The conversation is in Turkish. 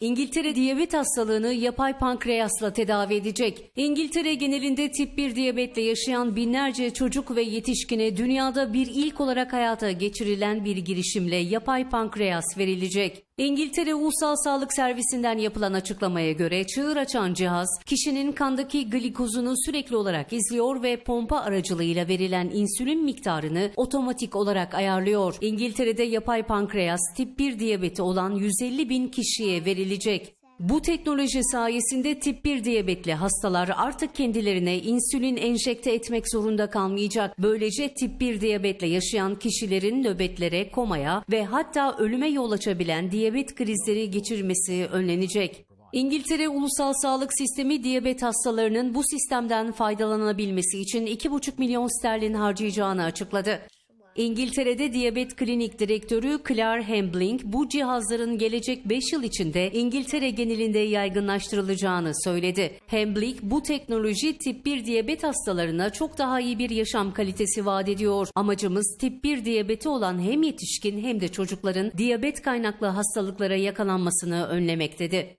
İngiltere diyabet hastalığını yapay pankreasla tedavi edecek. İngiltere genelinde tip 1 diyabetle yaşayan binlerce çocuk ve yetişkine dünyada bir ilk olarak hayata geçirilen bir girişimle yapay pankreas verilecek. İngiltere Ulusal Sağlık Servisinden yapılan açıklamaya göre çığır açan cihaz kişinin kandaki glikozunu sürekli olarak izliyor ve pompa aracılığıyla verilen insülin miktarını otomatik olarak ayarlıyor. İngiltere'de yapay pankreas tip 1 diyabeti olan 150 bin kişiye verilecek. Bu teknoloji sayesinde tip 1 diyabetli hastalar artık kendilerine insülin enjekte etmek zorunda kalmayacak. Böylece tip 1 diyabetle yaşayan kişilerin nöbetlere, komaya ve hatta ölüme yol açabilen diyabet krizleri geçirmesi önlenecek. İngiltere Ulusal Sağlık Sistemi diyabet hastalarının bu sistemden faydalanabilmesi için 2,5 milyon sterlin harcayacağını açıkladı. İngiltere'de diyabet klinik direktörü Claire Hambling bu cihazların gelecek 5 yıl içinde İngiltere genelinde yaygınlaştırılacağını söyledi. Hambling bu teknoloji tip 1 diyabet hastalarına çok daha iyi bir yaşam kalitesi vaat ediyor. Amacımız tip 1 diyabeti olan hem yetişkin hem de çocukların diyabet kaynaklı hastalıklara yakalanmasını önlemek dedi.